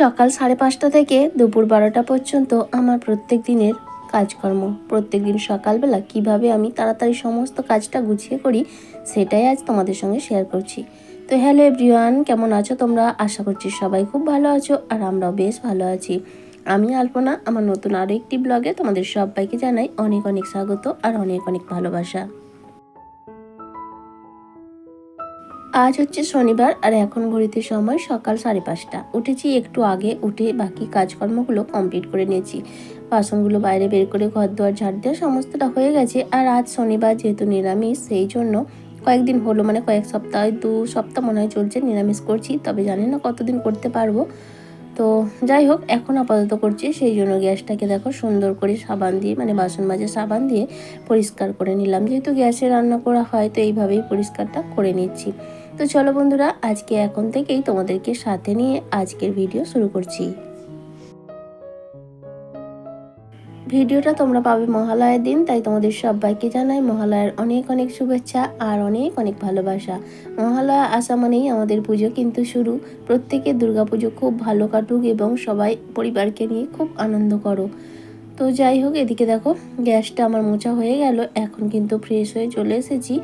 সকাল সাড়ে পাঁচটা থেকে দুপুর বারোটা পর্যন্ত আমার প্রত্যেক দিনের কাজকর্ম। প্রত্যেক দিন সকালবেলা কীভাবে আমি তাড়াতাড়ি সমস্ত কাজটা গুছিয়ে করি, সেটাই আজ তোমাদের সঙ্গে শেয়ার করছি। তো হ্যালো এভরিওয়ান কেমন আছো তোমরা? আশা করছি সবাই খুব ভালো আছো আর আমরাও বেশ ভালো আছি। আমি আলপনা, আমার নতুন আরও একটি ব্লগে তোমাদের সবাইকে জানাই অনেক অনেক স্বাগত আর অনেক অনেক ভালোবাসা। আজ হচ্ছে শনিবার আর এখন ঘড়িতে সময় সকাল সাড়ে পাঁচটা। উঠেছি একটু আগে, উঠে বাকি কাজকর্মগুলো কমপ্লিট করে নিয়েছি। বাসনগুলো বাইরে বের করে ঘর দুয়ার ঝাড় দেওয়া সমস্তটা হয়ে গেছে আর আজ শনিবার যেহেতু নিরামিষ, সেই জন্য কয়েকদিন হলো মানে কয়েক সপ্তাহ, দু সপ্তাহ মনে হয় চলছে নিরামিষ করছি, তবে জানি না কতদিন করতে পারব। তো যাই হোক, এখন আপাতত করছি, সেই জন্য গ্যাসটাকে দেখো সুন্দর করে সাবান দিয়ে মানে বাসন মাজে সাবান দিয়ে পরিষ্কার করে নিলাম। যেহেতু গ্যাসে রান্না করা হয়, তো এইভাবেই পরিষ্কারটা করে নিচ্ছি। তো চলো বন্ধুরা, আজকে এখন থেকেই তোমাদেরকে সাথে নিয়ে আজকের ভিডিও শুরু করছি। ভিডিওটা তোমরা পাবে মহালয়ের দিন, তাই তোমাদের সবাইকে জানাই মহালয়ার অনেক অনেক শুভেচ্ছা আর অনেক অনেক ভালোবাসা। মহালয়া আসা মানেই আমাদের পুজো কিন্তু শুরু। প্রত্যেকের দুর্গাপুজো খুব ভালো কাটুক এবং সবাই পরিবারকে নিয়ে খুব আনন্দ করো। তো যাই হোক, এদিকে দেখো, গ্যাসটা আমার মোচা হয়ে গেল। এখন কিন্তু ফ্রেশ হয়ে চলে এসেছি।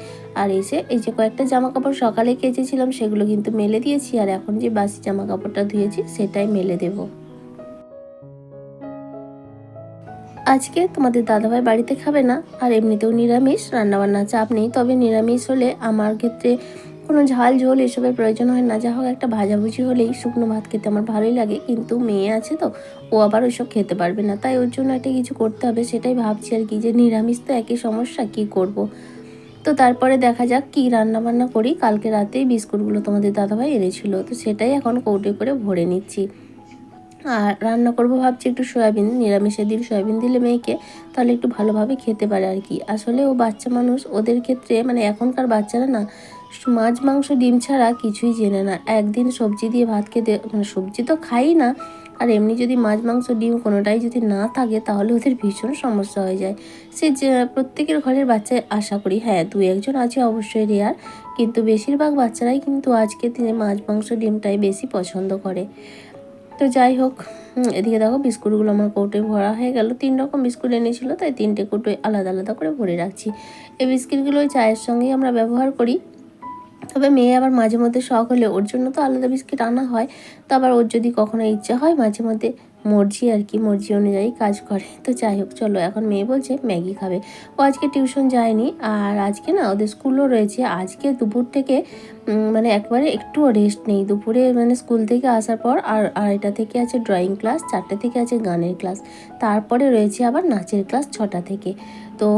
আর এসে এই যে কয়েকটা জামা কাপড় সকালে কেচেছিলাম, সেগুলো কিন্তু মেলে দিয়েছি। আর এখন যে বাসি জামা কাপড়টা ধুয়েছি, সেটাই মেলে দেবো। আজকে তোমাদের দাদাভাই বাড়িতে খাবে না, আর এমনিতেও নিরামিষ রান্নাবান্না চাপ নেই। তবে নিরামিষ হলে আমার ক্ষেত্রে কোনো ঝাল ঝোল এসবের প্রয়োজন হয় না। যা হোক, একটা ভাজাভুজি হলেই শুকনো ভাত খেতে আমার ভালোই লাগে। কিন্তু মেয়ে আছে তো, ও আবার ওইসব খেতে পারবে না। তাই ওর জন্য একটা কিছু করতে হবে, সেটাই ভাবছি আর কি যে নিরামিষ তো একই সমস্যা, কি করব। তো তারপরে দেখা যাক কী রান্নাবান্না করি। কালকে রাতেই বিস্কুটগুলো তোমাদের দাদাভাই এনেছিল, তো সেটাই এখন কৌটে করে ভরে নিচ্ছি। আর রান্না করব ভাবছি একটু সয়াবিন, নিরামিষের দিন সয়াবিন দিলে মেয়েকে তাহলে একটু ভালোভাবে খেতে পারে আর কি। আসলে ও বাচ্চা মানুষ, ওদের ক্ষেত্রে মানে এখনকার বাচ্চারা না মাছ, মাংস, ডিম ছাড়া কিছুই জেনে না। একদিন সবজি দিয়ে ভাত খেতে মানে সবজি তো খাই না, আর এমনি যদি মাছ, মাংস, ডিম কোনোটাই যদি না থাকে, তাহলে ওদের ভীষণ সমস্যা হয়ে যায়। সে যে প্রত্যেকের ঘরের বাচ্চায় আশা করি হ্যাঁ দু একজন আছে অবশ্যই রেয়ার, কিন্তু বেশিরভাগ বাচ্চারাই কিন্তু আজকের দিনে মাছ, মাংস, ডিমটাই বেশি পছন্দ করে। তো যাই হোক এদিকে দেখো বিস্কুটগুলো আমার কৌটোয় ভরা হয়ে গেল। তিন রকম বিস্কুট এনেছিল, তাই তিনটে কৌটোয় আলাদা আলাদা করে ভরে রাখছি। এই বিস্কিটগুলো চায়ের সঙ্গেই আমরা ব্যবহার করি। তবে মেয়ে আবার মাঝে মধ্যে শখ হলে ওর জন্য তো আলাদা বিস্কিট আনা হয়, তো আবার ওর যদি কখনো ইচ্ছা হয় মাঝে মধ্যে মর্জি আর কি, মর্জি অনুযায়ী কাজ করে। তো যাই হোক, চলো এখন মেয়ে বলছে ম্যাগি খাবে। ও আজকে টিউশন যায়নি আর আজকে না ওদের স্কুলও রয়েছে। আজকে দুপুর থেকে মানে একবারে একটুও রেস্ট নেই। দুপুরে মানে স্কুল থেকে আসার পর আর আড়াইটা থেকে আছে ড্রয়িং ক্লাস চারটে থেকে আছে গানের ক্লাস তারপরে রয়েছে আবার নাচের ক্লাস ছটা থেকে। তো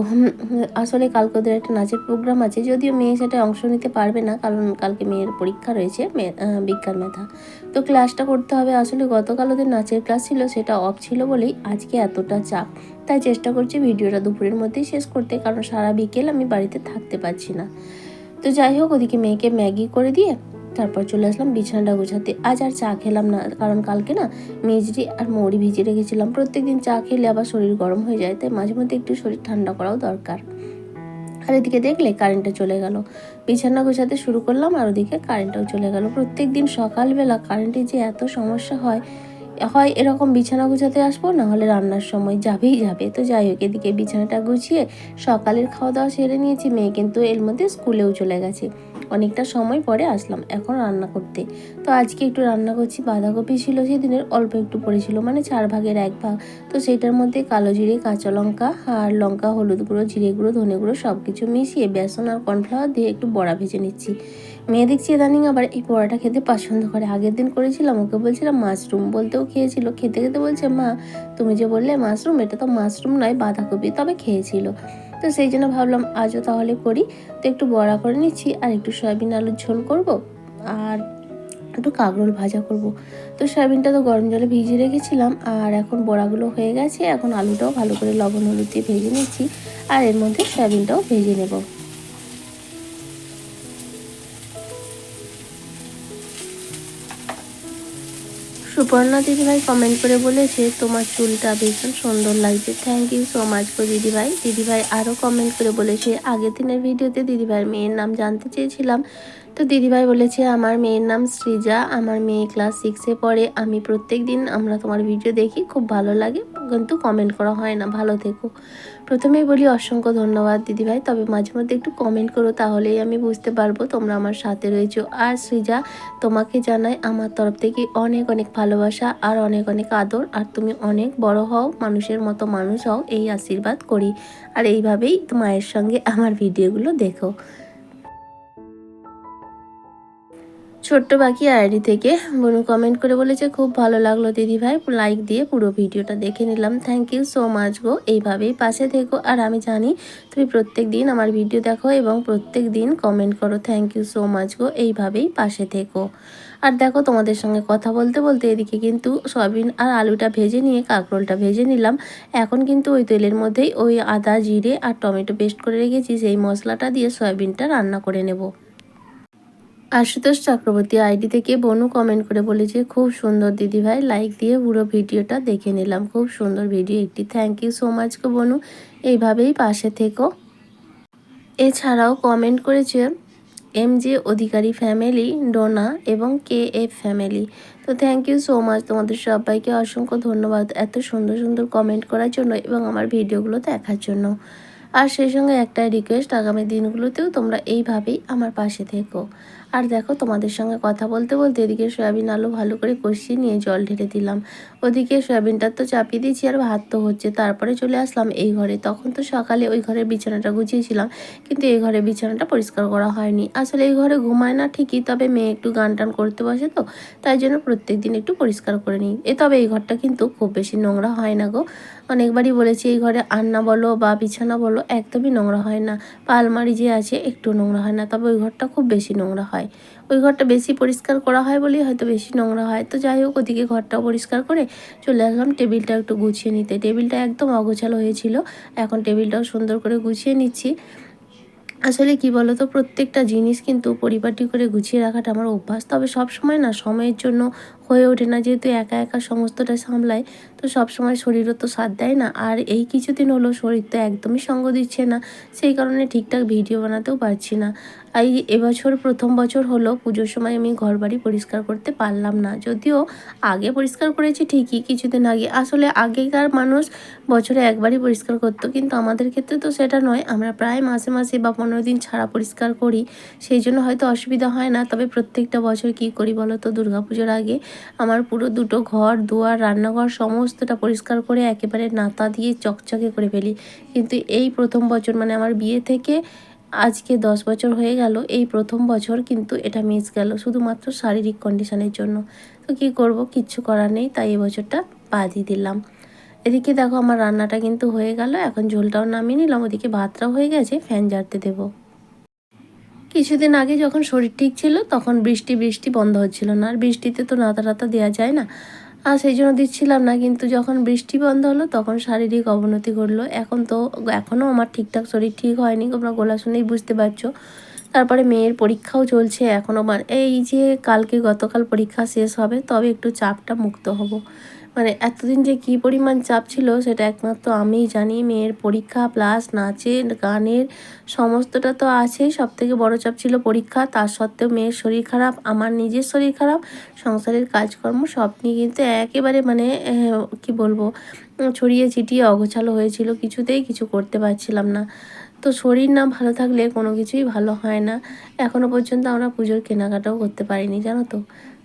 আসলে কালকে ওদের একটা নাচের প্রোগ্রাম আছে, যদিও মেয়ে সেটা অংশ নিতে পারবে না, কারণ কালকে মেয়ের পরীক্ষা রয়েছে বিজ্ঞান মেধা। তো ক্লাসটা করতে হবে, আসলে গতকাল ওদের নাচের ক্লাস ছিল, সেটা অফ ছিল বলেই আজকে এতটা চাপ। তাই চেষ্টা করছি ভিডিওটা দুপুরের মধ্যেই শেষ করতে, কারণ সারা বিকেল আমি বাড়িতে থাকতে পারছি না। তো যাই হোক, ওদিকে মেয়েকে ম্যাগি করে দিয়ে তারপর চলে আসলাম বিছানাটা গোছাতে। আজ আর চা খেলাম না, কারণ কালকে না মেজরি আর মৌরি ভিজিয়ে রেখেছিলাম। প্রত্যেকদিন চা খেলে আবার শরীর গরম হয়ে যায়, তাই মাঝে মধ্যে একটু শরীর ঠান্ডা করাও দরকার। আর এদিকে দেখলে কারেন্টটা চলে গেল। বিছানা গোছাতে শুরু করলাম আর ওদিকে কারেন্টটাও চলে গেল। প্রত্যেক দিন সকালবেলা কারেন্টের যে এত সমস্যা হয় হয় এরকম বিছানা গুছাতে আসব, না হলে রান্নার সময় যাবেই যাবে। তো যাই হোক, এদিকে বিছানাটা গুছিয়ে সকালের খাওয়া দাওয়া সেরে নিয়েছি। মেয়ে কিন্তু এর মধ্যে স্কুলেও চলে গেছে। অনেকটা সময় পরে আসলাম এখন রান্না করতে। তো আজকে একটু রান্না করছি, বাঁধাকপি ছিল সেদিনের, অল্প একটু পড়েছিল মানে চার ভাগের এক ভাগ। তো সেটার মধ্যে কালো জিরে, কাঁচা লঙ্কা আর লঙ্কা, হলুদ গুঁড়ো, জিরে গুঁড়ো, ধনে গুঁড়ো সব কিছু মিশিয়ে বেসন আর কর্নফ্লাওয়ার দিয়ে একটু বড়া ভেজে নিচ্ছি। মেয়ে দেখছি ইদানিং আবার এই বড়াটা খেতে পছন্দ করে। আগের দিন করেছিলাম, ওকে বলছিলাম মাশরুম বলতেও খেয়েছিল। খেতে খেতে বলছে, মা, তুমি যে বললে মাশরুম, এটা তো মাশরুম নয়, বাঁধাকপি। তবে খেয়েছিল। তো সেই জন্য ভাবলাম আজও তাহলে করি। তো একটু বড়া করে নিচ্ছি আর একটু সয়াবিন আলুর ঝোল করব আর একটু কাঁকরোল ভাজা করব। তো সয়াবিনটা তো গরম জলে ভিজিয়ে রেখেছিলাম আর এখন বড়াগুলো হয়ে গেছে। এখন আলুটাও ভালো করে লবণ হলুদ দিয়ে ভেজে নিচ্ছি আর এর মধ্যে সয়াবিনটাও ভেজে নেব। সুপর্ণা দিদিভাই কমেন্ট করে বলেছে, তোমার চুলটা ভীষণ সুন্দর লাগছে। থ্যাংক ইউ সো মাচ গো দিদিভাই। দিদিভাই আরও কমেন্ট করে বলেছে, আগের দিনের ভিডিওতে দিদিভাইয়ের মেয়ের নাম জানতে চেয়েছিলাম। তো দিদিভাই বলেছে, আমার মেয়ের নাম সৃজা। আমার মেয়ে ক্লাস সিক্সে পড়ে। আমি প্রত্যেক দিন আমরা তোমার ভিডিও দেখি। খুব ভালো লাগে। কিন্তু কমেন্ট করা হয় না, ভালো থেকো। প্রথমেই বলি অসংখ্য ধন্যবাদ দিদিভাই, তবে মাঝে মধ্যে একটু কমেন্ট করো তাহলেই আমি বুঝতে পারব তোমরা আমার সাথে রয়েছো। আর সৃজা, তোমাকে জানাই আমার তরফ থেকে অনেক অনেক ভালোবাসা আর অনেক অনেক আদর, আর তুমি অনেক বড় হও, মানুষের মতো মানুষ হও, এই আশীর্বাদ করি। আর এইভাবেই মায়ের সঙ্গে আমার ভিডিওগুলো দেখো। ছোট্ট বাকি আইডি থেকে বনু কমেন্ট করে বলেছে খুব ভালো লাগল দিদি ভাই। লাইক দিয়ে পুরো ভিডিওটা দেখে নিলাম। থ্যাংক ইউ সো মাচ গো। এইভাবেই পাশে থেকো। আর আমি জানি তুমি প্রত্যেক দিন আমার ভিডিও দেখো এবং প্রত্যেক দিন কমেন্ট করো। থ্যাংক ইউ সো মাচ গো। এইভাবেই পাশে থেকো। আর দেখো, তোমাদের সঙ্গে কথা বলতে বলতে এদিকে কিন্তু সয়াবিন আর আলুটা ভেজে নিয়ে কাঁকরোলটা ভেজে নিলাম। এখন কিন্তু ওই তেলের মধ্যেই ওই আদা, জিরে আর টমেটো পেস্ট করে রেখেছি। সেই মশলাটা দিয়ে সয়াবিনটা রান্না করে নেব। আশুতোষ চক্রবর্তী আইডি থেকে বনু কমেন্ট করে বলেছে, খুব সুন্দর দিদি ভাই লাইক দিয়ে পুরো ভিডিওটা দেখে নিলাম। খুব সুন্দর ভিডিও একটি। থ্যাংক ইউ সো মাচ গো বনু। এইভাবেই পাশে থেকো। এছাড়াও কমেন্ট করেছে M J Adhikari family Dona এবং কে এফ ফ্যামিলি তো থ্যাংক ইউ সো মাচ তোমাদের সবাইকে অসংখ্য ধন্যবাদ এত সুন্দর সুন্দর কমেন্ট করার জন্য এবং আমার ভিডিওগুলো দেখার জন্য। আর সেই সঙ্গে একটাই রিকোয়েস্ট আগামী দিনগুলোতেও তোমরা এইভাবেই আমার পাশে থেকো। আর দেখো তোমাদের সঙ্গে কথা বলতে বলতে এদিকে সয়াবিন আলু ভালো করে কষিয়ে নিয়ে জল ঢেলে দিলাম। ওদিকে সয়াবিনটা তো চাপিয়ে দিয়েছি আর ভাত তো হচ্ছে। তারপরে চলে আসলাম এই ঘরে। তখন তো সকালে ওই ঘরের বিছানাটা গুছিয়েছিলাম, কিন্তু এই ঘরে বিছানাটা পরিষ্কার করা হয়নি। আসলে এই ঘরে ঘুমায় না ঠিকই, তবে মেয়ে একটু গান টান করতে বসে তো, তাই জন্য প্রত্যেক দিন একটু পরিষ্কার করে নিই। এ তবে এই ঘরটা কিন্তু খুব বেশি নোংরা হয় না গো। অনেকবারই বলেছি, এই ঘরে আন্না বলো বা বিছানা বলো একদমই নোংরা হয় না। পালমারি যে আছে একটু নোংরা হয় না, তবে ওই ঘরটা খুব বেশি নোংরা হয়। ওই ঘরটা বেশি পরিষ্কার করা হয় বলেই হয়তো বেশি নোংরা হয়। তো যাই হোক, ওদিকে ঘরটাও পরিষ্কার করে চলে আসলাম। টেবিলটা একটু গুছিয়ে নিতে। টেবিলটা একদম অগোছালো হয়েছিল। এখন টেবিলটাও সুন্দর করে গুছিয়ে নিচ্ছি। আসলে কি বলতো, প্রত্যেকটা জিনিস কিন্তু পরিপাটি করে গুছিয়ে রাখাটা আমার অভ্যাস। তবে সব সময় না, সময়ের জন্য হয়ে ওঠে না। যেহেতু একা একা সমস্তটা সামলায়, তো সব সময় শরীরও তো সাথ দেয় না। আর এই কিছুদিন হলো শরীর তো একদমই সঙ্গ দিচ্ছে না। সেই কারণে ঠিকঠাক ভিডিও বানাতেও পারছি না। এই এবছর প্রথম বছর হলো পুজোর সময় আমি ঘর বাড়ি পরিষ্কার করতে পারলাম না। যদিও আগে পরিষ্কার করেছি ঠিকই, কিছুদিন আগে। আসলে আগেকার মানুষ বছরে একবারই পরিষ্কার করতো, কিন্তু আমাদের ক্ষেত্রে তো সেটা নয়। আমরা প্রায় মাসে মাসে বা পনেরো দিন ছাড়া পরিষ্কার করি। সেই জন্য হয়তো অসুবিধা হয় না। তবে প্রত্যেকটা বছর কি করি বলো তো? দুর্গাপুজোর আগে আমার পুরো দুটো ঘর, দুয়ার, রান্নাঘর সমস্তটা পরিষ্কার করে একেবারে নাতা দিয়ে চকচকে করে ফেলি। কিন্তু এই প্রথম বছর মানে আমার বিয়ে থেকে আজকে দশ বছর হয়ে গেল, এই প্রথম বছর কিন্তু এটা মিস গেল শুধুমাত্র শারীরিক কন্ডিশনের জন্য। তো কী করব? কিচ্ছু করার নেই, তাই এই বছরটা বাদই দিলাম। এদিকে দেখো আমার রান্নাটা কিন্তু হয়ে গেল, এখন ঝোলটাও নামিয়ে নিলাম, ওদিকে ভাতটাও হয়ে গেছে, ফ্যান জ্বালতে দেবো। কিছুদিন আগে যখন শরীর ঠিক ছিল, তখন বৃষ্টি বৃষ্টি বন্ধ হচ্ছিল না, আর বৃষ্টিতে তো নাতা টাতা দেওয়া যায় না। আর সেই জন্য দিচ্ছিলাম না, কিন্তু যখন বৃষ্টি বন্ধ হলো তখন শারীরিক অবনতি ঘটলো। এখন তো এখনও আমার ঠিকঠাক শরীর ঠিক হয়নি, তোমরা গোলা শুনেই বুঝতে পারছ। তারপরে মেয়ের পরীক্ষাও চলছে এখনও মানে এই যে কালকে গতকাল পরীক্ষা শেষ হবে, তবে একটু চাপটা মুক্ত হব। মানে এতদিন যে কী পরিমাণ চাপ ছিল সেটা একমাত্র আমিই জানি। মেয়ের পরীক্ষা প্লাস নাচের, গানের সমস্তটা তো আছেই। সব থেকে বড়ো চাপ ছিল পরীক্ষা। তার সত্ত্বেও মেয়ের শরীর খারাপ, আমার নিজের শরীর খারাপ, সংসারের কাজকর্ম সব নিয়ে কিন্তু একেবারে মানে কি বলব, ছড়িয়ে ছিটিয়ে অগোছালো হয়েছিল। কিছুতেই কিছু করতে পারছিলাম না। তো শরীর না ভালো থাকলে কোনো কিছুই ভালো হয় না। এখনও পর্যন্ত আমরা পুজোর কেনাকাটাও করতে পারিনি, জানো তো।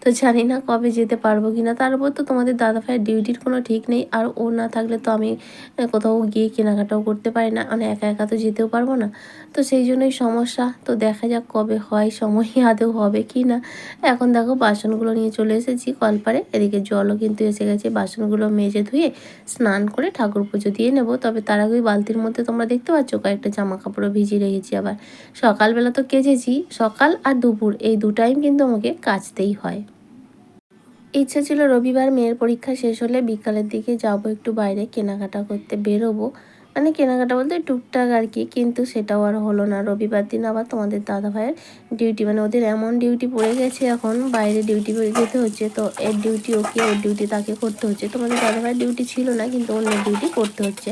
তো জানি না কবে যেতে পারব কি না তার উপর তো তোমাদের দাদা ভাইয়ের ডিউটির কোনো ঠিক নেই। আর ও না থাকলে তো আমি কোথাও গিয়ে কেনাকাটাও করতে পারি না। মানে একা একা তো যেতেও পারব না। তো সেই জন্যই সমস্যা। তো দেখা যাক কবে হয়, সময় আদেও হবে কি না। এখন দেখো বাসনগুলো নিয়ে চলে এসেছি কলপারে। এদিকে জলও কিন্তু এসে গেছে। বাসনগুলো মেজে ধুয়ে স্নান করে ঠাকুর পুজো দিয়ে নেব। তবে তার আগে বালতির মধ্যে তোমরা দেখতে পাচ্ছ কয়েকটা জামা কাপড়ও ভিজিয়ে রেখেছি আবার। সকালবেলা তো কেচেছি। সকাল আর দুপুর এই দু টাইম কিন্তু আমাকে কাচতেই হয়। ইচ্ছা ছিল রবিবার মেয়ের পরীক্ষা শেষ হলে বিকালের দিকে যাব, একটু বাইরে কেনাকাটা করতে বেরোবো। মানে কেনাকাটা বলতে টুকটাক আর কি, কিন্তু সেটাও আর হলো না। রবিবার দিন আবার তোমাদের দাদা ভাইয়ের ডিউটি মানে ওদের এমন ডিউটি পড়ে গেছে এখন, বাইরে ডিউটি যেতে হচ্ছে, তো এর ডিউটি ওকে, ওর ডিউটি তাকে করতে হচ্ছে। তোমাদের দাদা ভাইয়ের ডিউটি ছিল না, কিন্তু অন্য ডিউটি করতে হচ্ছে।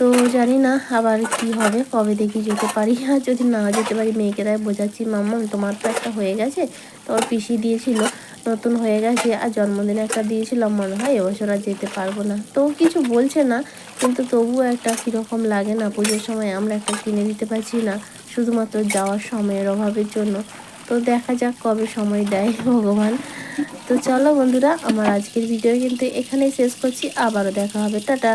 তো জানি না আবার কি হবে, কবে দেখি যেতে পারি। আর যদি না যেতে পারি, মেয়েকে তাই বোঝাচ্ছি, মাম্মা, তোমার তো একটা হয়ে গেছে তো তোর পিসি দিয়েছিল, নতুন হয়ে গেছে, আর জন্মদিনে একটা দিয়েছিলাম, মনে হয় এবছর আর যেতে পারব না। তো কিছু বলছে না, কিন্তু তবুও একটা কীরকম লাগে না, পুজোর সময় আমরা একটা কিনে দিতে পারছি না, শুধুমাত্র যাওয়ার সময়ের অভাবের জন্য। তো দেখা যাক কবে সময় দেয় ভগবান। তো চলো বন্ধুরা, আমার আজকের ভিডিও কিন্তু এখানেই শেষ করছি, আবারও দেখা হবে, টাটা।